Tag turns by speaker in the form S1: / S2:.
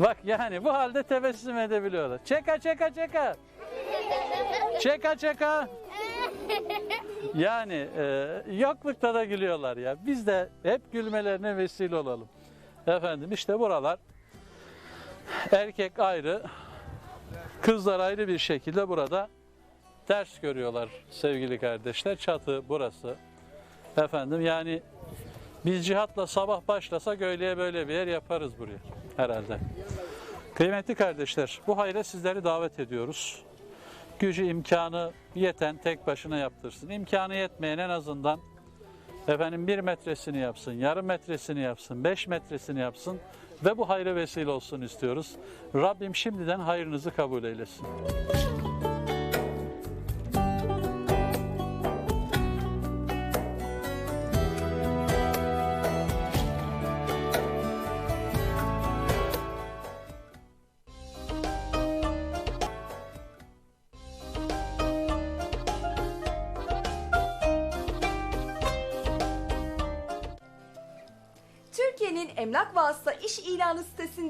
S1: Bak yani bu halde tebessüm edebiliyorlar. Çeka çeka çeka. Çeka çeka. Yani e, yoklukta da gülüyorlar ya. Biz de hep gülmelerine vesile olalım. Efendim işte buralar erkek ayrı, kızlar ayrı bir şekilde burada ders görüyorlar sevgili kardeşler. Çatı burası. Efendim yani biz cihatla sabah başlasak öğleye böyle bir yer yaparız buraya herhalde. Kıymetli kardeşler, bu hayra sizleri davet ediyoruz. Gücü, imkanı yeten tek başına yaptırsın. İmkanı yetmeyen en azından efendim bir metresini yapsın, yarım metresini yapsın, beş metresini yapsın ve bu hayra vesile olsun istiyoruz. Rabbim şimdiden hayrınızı kabul eylesin.
S2: Türkiye'nin emlak vasıta iş ilanı sitesinde